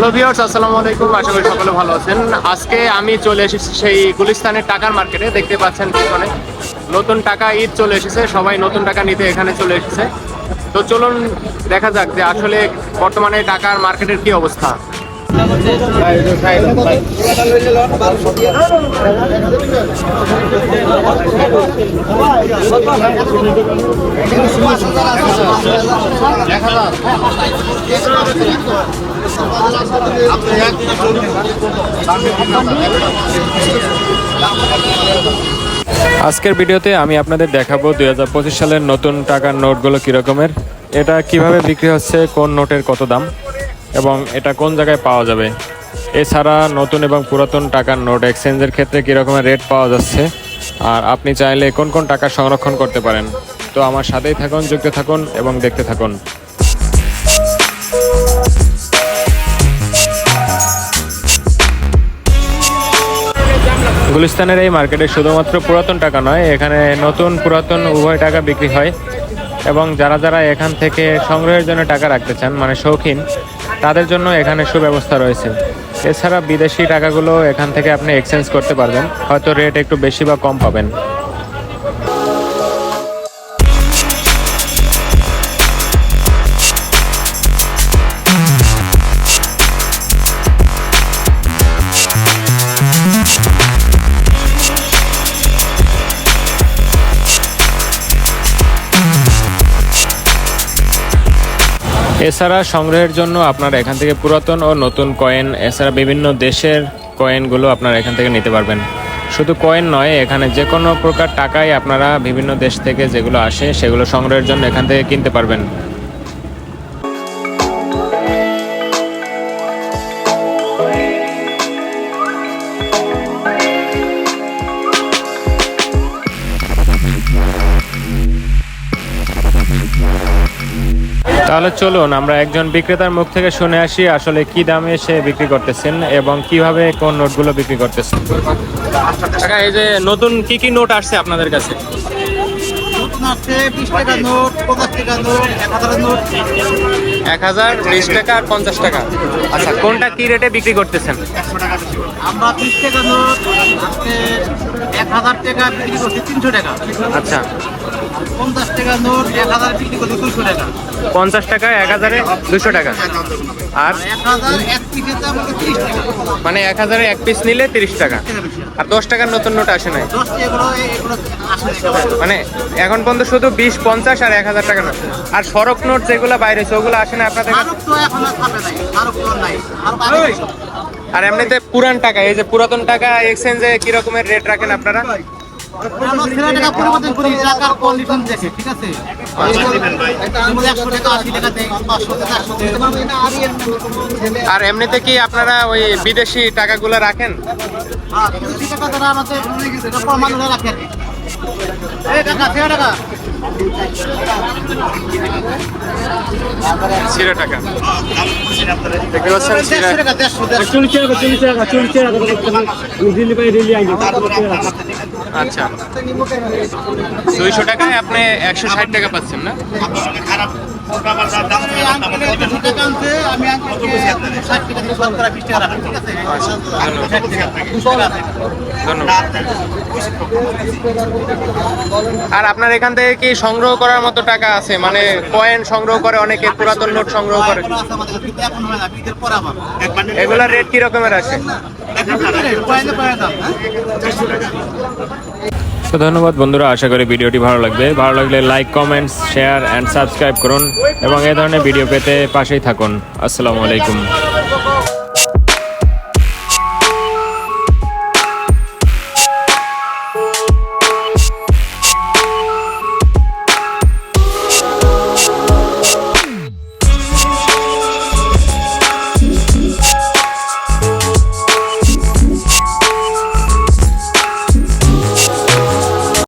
Hello viewers, আসসালামু আলাইকুম। আশা করি সকলে ভালো আছেন। আজকে আমি চলে এসেছি সেই গুলিস্তানের টাকার মার্কেটে। দেখতে পাচ্ছেন পিছনে। নতুন টাকা ঈদ চলে এসেছে। সবাই নতুন টাকা নিতে এখানে চলে এসেছে। তো চলুন দেখা যাক যে আসলে বর্তমানে টাকার মার্কেটের কি অবস্থা। আজকের ভিডিওতে আমি আপনাদের দেখাবো দুই হাজার পঁচিশ সালের নতুন টাকার নোটগুলো কীরকমের। এটা কীভাবে বিক্রি হচ্ছে, কোন নোটের কত দাম? এবং এটা কোন জায়গায় পাওয়া যাবে? এছাড়া নতুন এবং পুরাতন টাকার নোট এক্সচেঞ্জের ক্ষেত্রে কী রকমের রেট পাওয়া যাচ্ছে? আর আপনি চাইলে কোন কোন টাকা সংরক্ষণ করতে পারেন? তো আমার সাথেই থাকুন, যুক্ত থাকুন এবং দেখতে থাকুন। গুলিস্তানের এই মার্কেটে শুধুমাত্র পুরাতন টাকা নয়, এখানে নতুন পুরাতন উভয় টাকা বিক্রি হয়। এবং যারা যারা এখান থেকে সংগ্রহের জন্য টাকা রাখতে চান মানে শৌখিন, তাদের জন্য এখানে সুব্যবস্থা রয়েছে। এছাড়া বিদেশি টাকাগুলো এখান থেকে আপনি এক্সচেঞ্জ করতে পারবেন। হয়তো রেট একটু বেশি বা কম পাবেন। এছাড়া সংগ্রহের জন্য আপনার এখান থেকে পুরাতন ও নতুন কয়েন এছাড়া বিভিন্ন দেশের কয়েনগুলো আপনারা এখান থেকে নিতে পারবেন। শুধু কয়েন নয়, এখানে যে কোনো প্রকার টাকাই আপনারা বিভিন্ন দেশ থেকে যেগুলো আসে সেগুলো সংগ্রহের জন্য এখান থেকে কিনতে পারবেন। তাহলে চলুন আমরা একজন বিক্রেতার মুখ থেকে শুনে আসি আসলে কি দামে সে বিক্রি করতেছেন এবং কীভাবে কোন নোটগুলো বিক্রি করতেছেন। এই যে নতুন কি কি নোট আসছে আপনাদের কাছে? নতুন আছে বিশ টাকা নোট পঞ্চাশ টাকা নোট এক হাজার নোট। এক হাজার বিশ টাকা আর পঞ্চাশ টাকা। আচ্ছা কোনটা কি রেটে বিক্রি করতেছেন? আমরা বিশ টাকা নোট এক হাজার টাকা বিক্রি করছি তিনশো টাকা। আচ্ছা। পঞ্চাশ টাকা নোট এক হাজার বিক্রি করছি দুশো টাকা। পঞ্চাশ টাকা এক হাজারে দুশো টাকা। আর মানে এক হাজারে এক পিস নিলে তিরিশ টাকা। আর দশ টাকার নতুন নোট আসে নাই। দশ এগুলো এগুলো আসে মানে এখন পর্যন্ত শুধু বিশ পঞ্চাশ আর এক হাজার টাকা নোট। আর সড়ক নোট যেগুলো বাইরে ওগুলো আসে না আপনাদের আর এমনিতে পুরান টাকা এই যে পুরাতন টাকা এক্সচেঞ্জে কি রকমের রেট রাখেন আপনারা? আমরা ছেলে টাকা পরিবর্তন করি টাকার কন্ডিশন দেখে ঠিক আছে যেমন একশো টাকা আশি টাকা দেয় পাঁচশো টাকা একশো টাকা আর এমনিতে কি আপনারা ওই বিদেশি টাকাগুলো রাখেন হ্যাঁ, টাকা যারা আমাদের এটা প্রমাণরা রাখে আর কি। এই টাকা, টাকা। সিরো টাকা। দেখতে পাচ্ছেন সিরা। টাকা, দেড়শো, দেড়শো। চল্লিশ টাকা চল্লিশ টাকা চল্লিশ টাকা দিল্লি পাই দিল্লি আইনি আচ্ছা। দুইশো টাকায় আপনি একশো ষাট টাকা পাচ্ছেন না? আর আপনার এখান থেকে কি সংগ্রহ করার মতো টাকা আছে? মানে কয়েন সংগ্রহ করে অনেকে পুরাতন নোট সংগ্রহ করে। এখনও আছে আমাদের কাছে, কিন্তু এখন হয় না, বিদের পরে আবার। এগুলা রেট কি রকমের আসে তো ধন্যবাদ বন্ধুরা, আশা করি ভিডিওটি ভালো লাগবে। ভালো লাগলে like comments share and subscribe করুন এবং এ ধরনের ভিডিও পেতে পাশেই থাকুন। আসসালামু আলাইকুম।